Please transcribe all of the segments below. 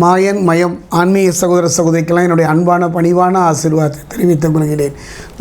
மாயன் மயம் ஆன்மீக சகோதர சகோதரிக்கெல்லாம் என்னுடைய அன்பான பணிவான ஆசீர்வாதத்தை தெரிவித்துக் கொள்கிறேன்.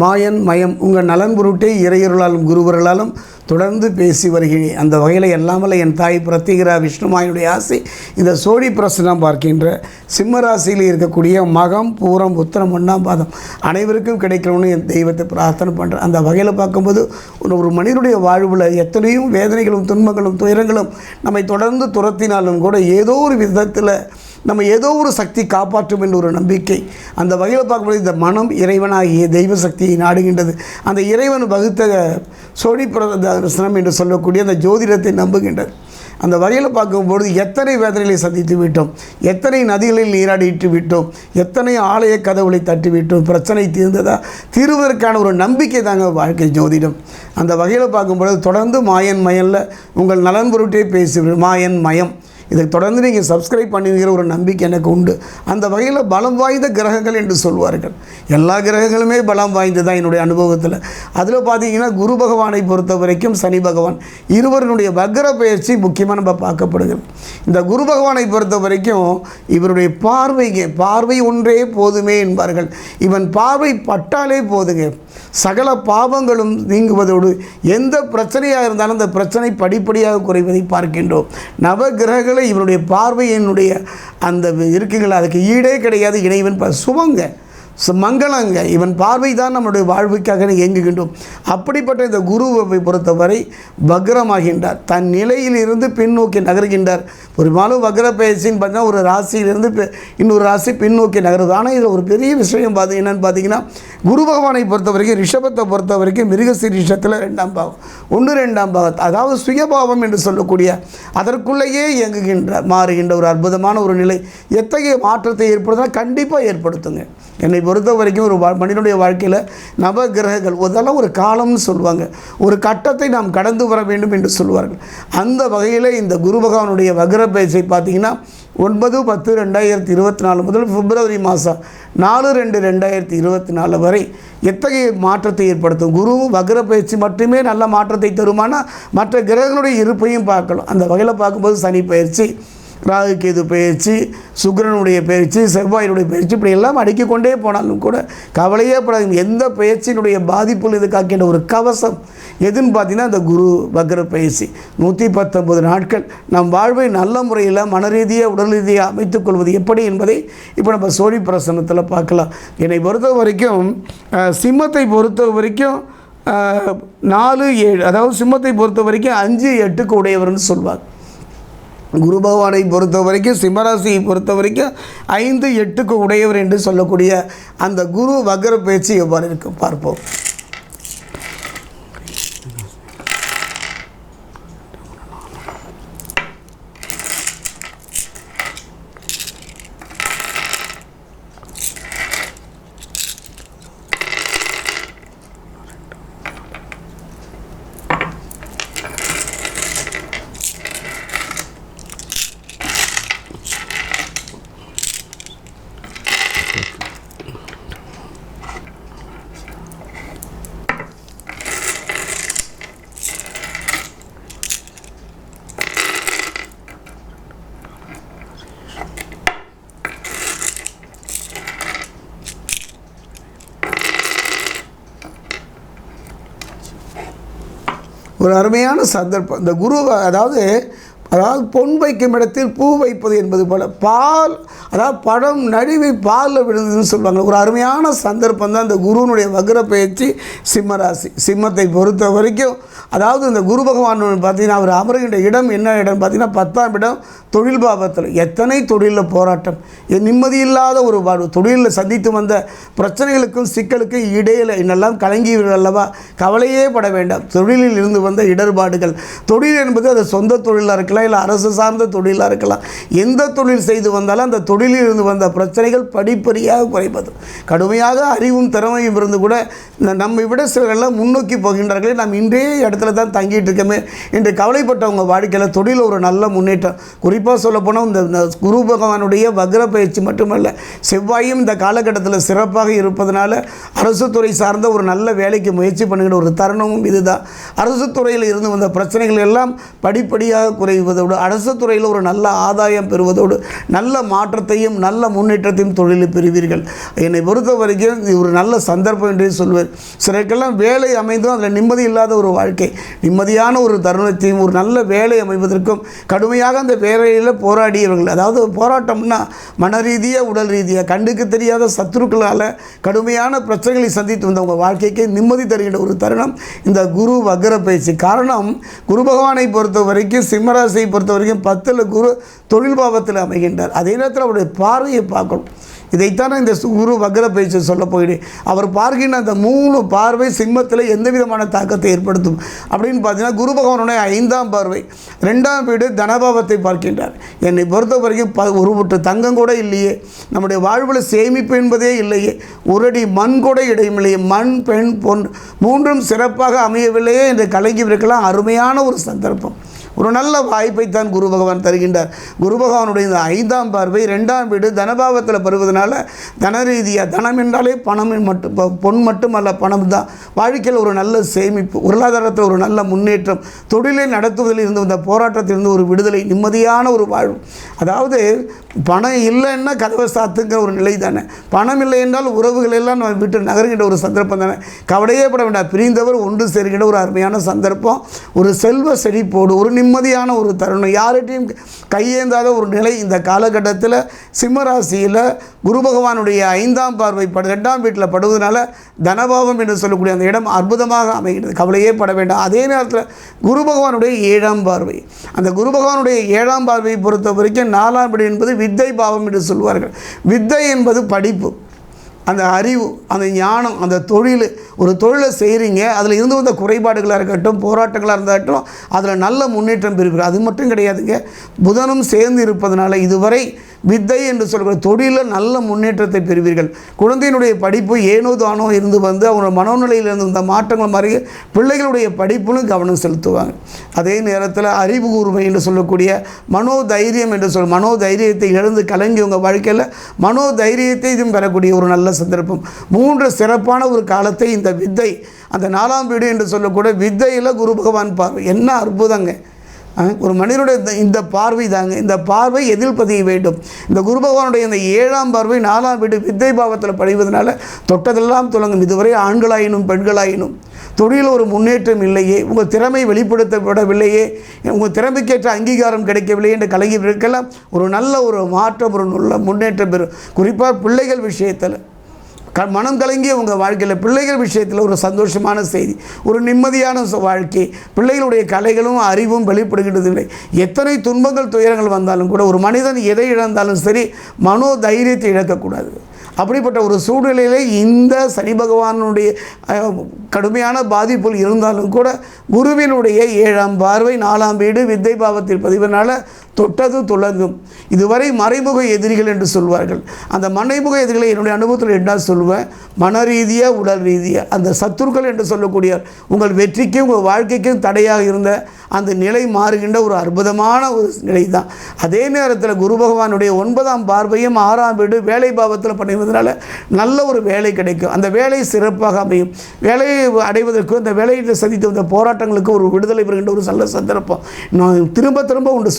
மாயன் மயம் உங்கள் நலன் பொருட்டே இறையொருளாலும் குருவர்களாலும் தொடர்ந்து பேசி வருகிறேன். அந்த வகையில் எல்லாமல்ல என் தாய் பிரத்திகரா விஷ்ணுமாயனுடைய ஆசை இந்த சோழி பிரசனம் பார்க்கின்ற சிம்ம ராசியில் இருக்கக்கூடிய மகம் பூரம் புத்திரம் ஒன்றாம் பாதம் அனைவருக்கும் கிடைக்கணும்னு என் தெய்வத்தை பிரார்த்தனை பண்ணுறேன் அந்த வகையில் பார்க்கும்போது ஒரு ஒரு மனிதனுடைய வாழ்வில் எத்தனையோ வேதனைகளும் துன்பங்களும் துயரங்களும் நம்மை தொடர்ந்து துரத்தினாலும் கூட ஏதோ ஒரு விதத்தில் நம்ம ஏதோ ஒரு சக்தி காப்பாற்றும் என்ற ஒரு நம்பிக்கை. அந்த வகையில் பார்க்கும்போது இந்த மனம் இறைவனாகிய தெய்வ சக்தியை நாடுகின்றது. அந்த இறைவன் வகுத்த சோழி பிரதர்சனம் என்று சொல்லக்கூடிய அந்த ஜோதிடத்தை நம்புகின்றது. அந்த வகையில் பார்க்கும்பொழுது எத்தனை வேதனைகளை சந்தித்து விட்டோம். எத்தனை நதிகளில் நீராடிட்டு விட்டோம். எத்தனை ஆலய கதவுகளை தட்டி விட்டோம். பிரச்சனை தீர்ந்ததா? தீர்வதற்கான ஒரு நம்பிக்கை தாங்க வாழ்க்கை ஜோதிடம். அந்த வகையில் பார்க்கும்பொழுது தொடர்ந்து மாயன் மயனில் உங்கள் நலன் பொருட்டே பேசுகிறேன் மாயன் மயம். இதை தொடர்ந்து நீங்கள் சப்ஸ்கிரைப் பண்ணுவீங்கிற ஒரு நம்பிக்கை எனக்கு உண்டு. அந்த வகையில் பலம் வாய்ந்த கிரகங்கள் என்று சொல்வார்கள். எல்லா கிரகங்களுமே பலம் வாய்ந்தது தான் என்னுடைய அனுபவத்தில். அதில் பார்த்தீங்கன்னா குரு பகவானை பொறுத்த வரைக்கும் சனி பகவான் இருவருடைய வக்ர பயிற்சி முக்கியமாக நம்ம பார்க்கப்படுகிறது. இந்த குரு பகவானை பொறுத்த வரைக்கும் இவருடைய பார்வைங்க பார்வை ஒன்றே போதுமே என்பார்கள். இவன் பார்வை பட்டாலே போதுங்க. சகல பாவங்களும் நீங்குவதோடு எந்த பிரச்சனையாக இருந்தாலும் அந்த பிரச்சனை படிப்படியாக குறைவதை பார்க்கின்றோம். நவ கிரகங்களை இவனுடைய என்னுடைய அந்த இருக்குங்களா? அதுக்கு ஈடே கிடையாது இணைவன் சுமங்க. சுபங்க மங்களங்க. இவன் பார்வை தான் நம்முடைய வாழ்வுக்காக இயங்குகின்றோம். அப்படிப்பட்ட இந்த குருவை பொறுத்தவரை வக்ரமாகின்றார். தன் நிலையிலிருந்து பின்னோக்கி நகர்கின்றார். ஒரு மாலும் வக்ர பயிற்சின்னு பார்த்தீங்கன்னா ஒரு ராசியிலிருந்து இன்னொரு ராசி பின்னோக்கி நகருது. ஆனால் இதில் ஒரு பெரிய விஷயம் பார்த்து என்னென்னு பார்த்தீங்கன்னா குரு பகவானை பொறுத்த வரைக்கும் ரிஷபத்தை பொறுத்த வரைக்கும் மிருகசீரிஷத்தில் ரெண்டாம் பாவம். ஒன்று ரெண்டாம் பாவம். அதாவது சுயபாவம் என்று சொல்லக்கூடிய அதற்குள்ளேயே இயங்குகின்ற மாறுகின்ற ஒரு அற்புதமான ஒரு நிலை. எத்தகைய மாற்றத்தை ஏற்படுத்தினா கண்டிப்பாக ஏற்படுத்துங்க. என்னை பொறுத்த வரைக்கும் ஒரு வா- மனிதனுடைய வாழ்க்கையில் நவ கிரகங்கள் அதெல்லாம் ஒரு காலம்னு சொல்லுவாங்க. ஒரு கட்டத்தை நாம் கடந்து வர வேண்டும் என்று சொல்வார்கள் அந்த வகையில் இந்த குரு பகவானுடைய வக்ர பேச்சை பார்த்தீங்கன்னா ஒன்பது பத்து ரெண்டாயிரத்தி இருபத்தி நாலு முதல் பிப்ரவரி மாதம் நாலு ரெண்டு ரெண்டாயிரத்தி இருபத்தி நாலு வரை எத்தகைய மாற்றத்தை ஏற்படுத்தும்? குரு வக்ர பயிற்சி மட்டுமே நல்ல மாற்றத்தை தருமானால் மற்ற கிரகங்களுடைய இருப்பையும் பார்க்கலாம். அந்த வகையில் பார்க்கும்போது சனி பயிற்சி ராகு கேது பயிற்சி சுக்கிரனுடைய பயிற்சி செவ்வாயினுடைய பயிற்சி இப்படி எல்லாம் அடுக்கி கொண்டே போனாலும் கூட கவலையே படாது எந்த பயிற்சியினுடைய பாதிப்புகள் இது காக்கின்ற ஒரு கவசம். எதுன்னு பார்த்தீங்கன்னா இந்த குரு வக்ர பயிற்சி நூற்றி பத்தொன்பது நாட்கள். நம் வாழ்வை நல்ல முறையில் மன ரீதியாக உடல் ரீதியாக அமைத்துக் கொள்வது எப்படி என்பதை இப்போ நம்ம சோழி பிரசனத்தில் பார்க்கலாம். என்னை பொறுத்த வரைக்கும் சிம்மத்தை பொறுத்த வரைக்கும் நாலு ஏழு அதாவது சிம்மத்தை பொறுத்த வரைக்கும் அஞ்சு எட்டுக்கு உடையவர்னு சொல்வார் குரு பகவானை பொறுத்த வரைக்கும் சிம்மராசியை பொறுத்த வரைக்கும் ஐந்து எட்டுக்கு உடையவர் என்று சொல்லக்கூடிய அந்த குரு வக்ர பேச்சு எவ்வாறு இருக்கு? பார்ப்போம். ஒரு அருமையான சந்தர்ப்பம். இந்த குரு அதாவது அதாவது பொன் வைக்கும் இடத்தில் பூ வைப்பது என்பது போல பால் அதாவது படம் நழுவி பாலில் விழுந்ததுன்னு சொல்லுவாங்க. ஒரு அருமையான சந்தர்ப்பம் தான் இந்த குருவினுடைய வக்ர பயிற்சி சிம்மராசி. சிம்மத்தை பொறுத்த வரைக்கும் அதாவது இந்த குரு பகவான் பார்த்தீங்கன்னா அவர் அமருகின்ற இடம் என்ன இடம்? பார்த்தீங்கன்னா பத்தாம் இடம் தொழில் பாபத்தில். எத்தனை தொழிலில் போராட்டம்? நிம்மதி இல்லாத ஒரு வாழ்வு தொழிலில் சந்தித்து வந்த பிரச்சனைகளுக்கும் சிக்கலுக்கும் இடையில் என்னெல்லாம் கலங்கியவர்கள் அல்லவா? கவலையே பட வேண்டாம். தொழிலில் இருந்து வந்த இடர்பாடுகள். தொழில் என்பது அது சொந்த தொழிலாக இருக்கலாம் இல்லை அரசு சார்ந்த தொழிலாக இருக்கலாம். எந்த தொழில் செய்து வந்தாலும் அந்த தொழில் இருந்து வந்த பிரச்சனைகள் படிப்படியாக குறைப்பது கடுமையாக அறிவும் திறமையும் இருந்து கூட நம்மை விட சிலரெல்லாம் முன்னோக்கி போகின்றார்களே. நாம் இன்றே இடத்துல தான் தங்கிட்டு இருக்கோமே என்று கவலைப்பட்டவங்க வாழ்க்கையில் தொழில் ஒரு நல்ல முன்னேற்றம். குறிப்பாக சொல்லப்போனால் இந்த குரு பகவானுடைய வக்ர பயிற்சி மட்டுமல்ல செவ்வாயும் இந்த காலகட்டத்தில் சிறப்பாக இருப்பதனால அரசு துறை சார்ந்த ஒரு நல்ல வேலைக்கு முயற்சி பண்ணுகிற ஒரு தருணமும் இதுதான். அரசு துறையில் இருந்து வந்த பிரச்சனைகள் எல்லாம் படிப்படியாக குறைவதோடு அரசு துறையில் ஒரு நல்ல ஆதாயம் பெறுவதோடு நல்ல மாற்றத்தை மாற்றத்தையும் நல்ல முன்னேற்றத்தையும் தொழிலில் பெறுவீர்கள். என்னை பொறுத்த வரைக்கும் ஒரு நல்ல சந்தர்ப்பம் என்றே சொல்வேன். சிலருக்கெல்லாம் வேலை அமைந்தும் அதில் நிம்மதி இல்லாத ஒரு வாழ்க்கை. நிம்மதியான ஒரு தருணத்தையும் ஒரு நல்ல வேலை அமைவதற்கும் கடுமையாக அந்த வேலையில் போராடியவர்கள். அதாவது போராட்டம்னா மன ரீதியாக உடல் ரீதியாக கண்டுக்கு தெரியாத சத்துருக்களால் கடுமையான பிரச்சனைகளை சந்தித்து வந்தவங்க வாழ்க்கைக்கு நிம்மதி தருகின்ற ஒரு தருணம் இந்த குரு வக்ர பயிற்சி காரணம் குரு பகவானை பொறுத்த வரைக்கும் சிம்மராசியை பொறுத்த வரைக்கும் பத்தில் குரு தொழில் பாவத்தில் அமைகின்றார். அதே நேரத்தில் அவருடைய பார்வையை பார்க்கணும். இதைத்தான் இந்த குரு வக்ர பயிற்சி சொல்ல போயிடு அவர் பார்க்கின்ற அந்த மூணு பார்வை சிம்மத்தில் எந்த விதமான தாக்கத்தை ஏற்படுத்தும்? அப்படின்னு பார்த்தீங்கன்னா குரு பகவானுடைய ஐந்தாம் பார்வை. ரெண்டாம் வீடு தனபாவத்தை பார்க்கின்றார். என்னை பொறுத்த வரைக்கும் ப ஒரு முட்டு தங்கம் கூட இல்லையே. நம்முடைய வாழ்வில் சேமிப்பு என்பதே இல்லையே. ஒரு அடி மண் கூட இடையில்லையே மண் பெண் பொன் மூன்றும் சிறப்பாக அமையவில்லையே என்று கலங்கியிருக்கலாம் அருமையான ஒரு சந்தர்ப்பம். ஒரு நல்ல வாய்ப்பை தான் குரு பகவான் தருகின்றார். குரு பகவானுடைய இந்த ஐந்தாம் பார்வை ரெண்டாம் வீடு தனபாவத்தில் பருவதனால தன ரீதியாக தனம் என்றாலே பணம் மட்டும் பொன் மட்டுமல்ல பணம் தான். வாழ்க்கையில் ஒரு நல்ல சேமிப்பு பொருளாதாரத்தில் ஒரு நல்ல முன்னேற்றம் தொழிலை நடத்துவதில் இருந்து இந்த போராட்டத்திலிருந்து ஒரு விடுதலை நிம்மதியான ஒரு வாழ்வு. அதாவது பணம் இல்லைன்னா கதவை சாத்துங்கிற ஒரு நிலை தானே. பணம் இல்லை என்றால் உறவுகள் எல்லாம் நம்ம விட்டு நகர்கின்ற ஒரு சந்தர்ப்பம் தானே. கவலையே பட வேண்டாம். பிரிந்தவர் ஒன்று சேர்கின்ற ஒரு அருமையான சந்தர்ப்பம். ஒரு செல்வ செழிப்போடு ஒரு நிம்மதியான ஒரு தருணம். யார்கிட்டையும் கையேந்தாத ஒரு நிலை இந்த காலகட்டத்தில். சிம்மராசியில் குரு பகவானுடைய ஐந்தாம் பார்வை படு ரெண்டாம் வீட்டில் படுவதனால தனபாவம் என்று சொல்லக்கூடிய அந்த இடம் அற்புதமாக அமைகிறது. கவலையே பட வேண்டாம். அதே நேரத்தில் குரு பகவானுடைய ஏழாம் பார்வை. அந்த குரு பகவானுடைய ஏழாம் பார்வையை பொறுத்த வரைக்கும் நாலாம் வீடு என்பது வித்தை பாவம் என்று சொல்வார்கள். வித்தை என்பது படிப்பு. அந்த அறிவு அந்த ஞானம் அந்த தொழில் ஒரு தொழிலை செய்கிறீங்க அதில் இருந்து வந்த குறைபாடுகளாக இருக்கட்டும் போராட்டங்களாக இருந்தாட்டும் அதில் நல்ல முன்னேற்றம் பெறுவீர்கள். அது மட்டும் கிடையாதுங்க. புதனும் சேர்ந்து இருப்பதனால இதுவரை வித்தை என்று சொல்கிற தொழிலில் நல்ல முன்னேற்றத்தை பெறுவீர்கள். குழந்தையினுடைய படிப்பு ஏனோ தானோ இருந்து வந்து அவங்களோட மனோநிலையிலிருந்து இந்த மாற்றங்கள் மாதிரி பிள்ளைகளுடைய படிப்பிலும் கவனம் செலுத்துவாங்க. அதே நேரத்தில் அறிவு கூர்மை என்று சொல்லக்கூடிய மனோதைரியம் என்று சொல் மனோதைரியத்தை இழந்து கலங்கியவங்க வாழ்க்கையில் மனோதைரியத்தையும் இதுவும் பெறக்கூடிய ஒரு நல்ல சந்தர்ப்பம். மூன்று சிறப்பான ஒரு காலத்தை இந்த வித்தை அந்த நாலாம் வீடு என்று சொல்லக்கூடிய வித்தையில் குரு பகவான் பார்வை. என்ன அற்புதங்க. ஒரு மனிதனுடைய இந்த- இந்த பார்வை தாங்க. இந்த பார்வை எதில் பதிய வேண்டும்? இந்த குரு பகவானுடைய இந்த ஏழாம் பார்வை நாலாம் வீடு வித்தை பாவத்தில் படிவதனால தொட்டதெல்லாம் தொடங்கும். இதுவரை ஆண்களாயினும் பெண்களாயினும் தொழில் ஒரு முன்னேற்றம் இல்லையே. உங்கள் திறமை வெளிப்படுத்தப்படவில்லையே. உங்கள் திறமைக்கேற்ற அங்கீகாரம் கிடைக்கவில்லை என்று கலைஞர்களுக்கெல்லாம் ஒரு நல்ல ஒரு மாற்றம் ஒரு நல்ல முன்னேற்றம் பெறும். குறிப்பாக பிள்ளைகள் விஷயத்தில். க மனம் கலங்கிய உங்கள் வாழ்க்கையில் பிள்ளைகள் விஷயத்தில் ஒரு சந்தோஷமான செய்தி ஒரு நிம்மதியான சு- வாழ்க்கை பிள்ளைகளுடைய கலைகளும் அறிவும் வெளிப்படுகின்றதில்லை எத்தனை துன்பங்கள் துயரங்கள் வந்தாலும் கூட ஒரு மனிதன் எதை இழந்தாலும் சரி மனோ தைரியத்தை இழக்கக்கூடாது. அப்படிப்பட்ட ஒரு சூழ்நிலையிலே இந்த சனி பகவானுடைய கடுமையான பாதிப்புகள் இருந்தாலும் கூட குருவினுடைய ஏழாம் பார்வை நாலாம் வீடு வித்தை பாவத்தில் பதிவனால தொட்டது துளங்கும். இதுவரை மறைமுக எதிரிகள் என்று சொல்வார்கள். அந்த மறைமுக எதிரிகளை என்னுடைய அனுபவத்தில் என்ன சொல்லுவேன். மன ரீதியாக உடல் ரீதியாக அந்த சத்துருக்கள் என்று சொல்லக்கூடிய உங்கள் வெற்றிக்கும் உங்கள் வாழ்க்கைக்கும் தடையாக இருந்த அந்த நிலை மாறுகின்ற ஒரு அற்புதமான ஒரு நிலை தான் அதே நேரத்தில் குரு பகவானுடைய ஒன்பதாம் பார்வையும் ஆறாம் வீடு வேலை பாவத்தில் பண்ணுவதனால நல்ல ஒரு வேலை கிடைக்கும். அந்த வேலை சிறப்பாக அமையும். வேலையை அடைவதற்கு அந்த வேலையில் சந்தித்து வந்த போராட்டங்களுக்கு ஒரு விடுதலை பெறுகின்ற ஒரு நல்ல சந்தர்ப்பம். நான் திரும்ப திரும்ப ஒன்று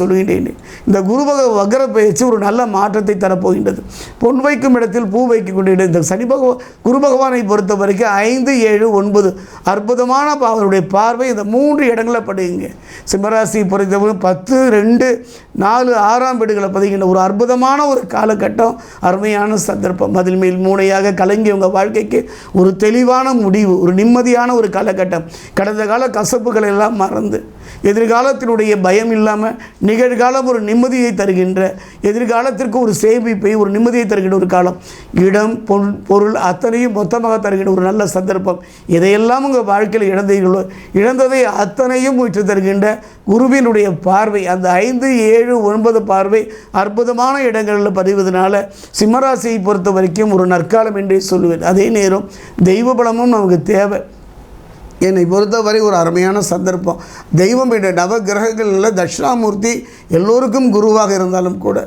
சொல்லுகின்றேன் இந்த குருபக வக்ர பயிற்சி ஒரு நல்ல மாற்றத்தை தரப்போகின்றது. பொன் வைக்கும் இடத்தில் பூ வைக்கக்கூடிய இந்த சனி பகவ குரு பகவானை பொறுத்த வரைக்கும் ஐந்து ஏழு ஒன்பது அற்புதமான அவருடைய பார்வை இந்த மூன்று இடங்களில் படுங்க சிம்மராசி பொறுத்தவரை பத்து ரெண்டு நாலு ஆறாம் வீடுகளை பதிகின்ற ஒரு அற்புதமான ஒரு காலகட்டம். அருமையான சந்தர்ப்பம். அதில் மேல் மூனையாக கலங்கிய உங்கள் வாழ்க்கைக்கு ஒரு தெளிவான முடிவு ஒரு நிம்மதியான ஒரு காலகட்டம். கடந்த கால கசப்புகள் எல்லாம் மறந்து எதிர்காலத்தினுடைய பயம் இல்லாமல் நிகழ்கால காலம் ஒரு நிம்மதியை தருகின்ற எதிர்காலத்திற்கு ஒரு சேமிப்பை ஒரு நிம்மதியை தருகின்ற ஒரு காலம். இடம் பொருள் பொருள் அத்தனையும் மொத்தமாக தருகின்ற ஒரு நல்ல சந்தர்ப்பம். இதையெல்லாம் உங்கள் வாழ்க்கையில் இழந்தீர்களோ இழந்ததை அத்தனையும் மீட்டு தருகின்ற குருவினுடைய பார்வை. அந்த ஐந்து ஏழு ஒன்பது பார்வை அற்புதமான இடங்களில் பதிவதனால சிம்மராசியை பொறுத்த வரைக்கும் ஒரு நற்காலம் என்றே சொல்லுவேன். அதே நேரம் தெய்வ பலமும் நமக்கு தேவை. என்னை பொறுத்தவரை ஒரு அருமையான சந்தர்ப்பம். தெய்வம் என்ற நவகிரகங்களில் தட்சிணாமூர்த்தி எல்லோருக்கும் குருவாக இருந்தாலும் கூட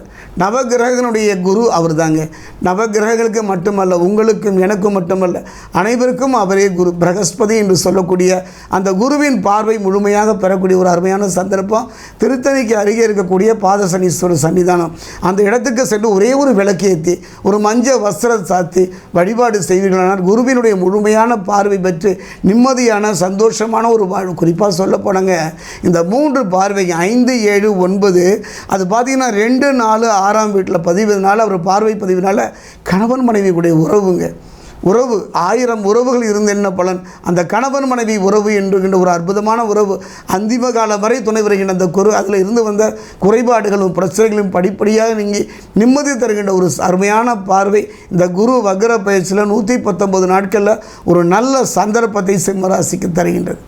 நவகிரகனுடைய குரு அவர் தாங்க நவகிரகங்களுக்கு மட்டுமல்ல உங்களுக்கும் எனக்கும் மட்டுமல்ல அனைவருக்கும் அவரே குரு. பிரகஸ்பதி என்று சொல்லக்கூடிய அந்த குருவின் பார்வை முழுமையாக பெறக்கூடிய ஒரு அருமையான சந்தர்ப்பம். திருத்தணிக்கு அருகே இருக்கக்கூடிய பாதசனீஸ்வரர் சன்னிதானம். அந்த இடத்துக்கு சென்று ஒரே ஒரு விளக்கேற்றி ஒரு மஞ்சள் வஸ்திரம் சாத்தி வழிபாடு செய்வீர்களானால் குருவினுடைய முழுமையான பார்வை பெற்று நிம்மதியான சந்தோஷமான ஒரு வாழ்வு. குறிப்பாக சொல்ல போனாங்க இந்த மூன்று பார்வை ஐந்து ஏழு ஒன்பது அது பார்த்தீங்கன்னா ரெண்டு நாலு ஆறாம் வீட்டில் பதிவதனால அவர் பார்வை பதிவினால் கணவன் மனைவி கூடிய உறவுங்க. உறவு ஆயிரம் உறவுகள் இருந்து என்ன பலன்? அந்த கணவன் மனைவி உறவு என்கின்ற ஒரு அற்புதமான உறவு. அந்திம காலம் வரை துணை வருகின்ற அந்த குரு அதில் இருந்து வந்த குறைபாடுகளும் பிரச்சனைகளும் படிப்படியாக நீங்கி நிம்மதி தருகின்ற ஒரு அருமையான பார்வை. இந்த குரு வக்ர பயிற்சியில் நூற்றி பத்தொன்பது நாட்களில் ஒரு நல்ல சந்தர்ப்பத்தை சிம்மராசிக்கு தருகின்றது.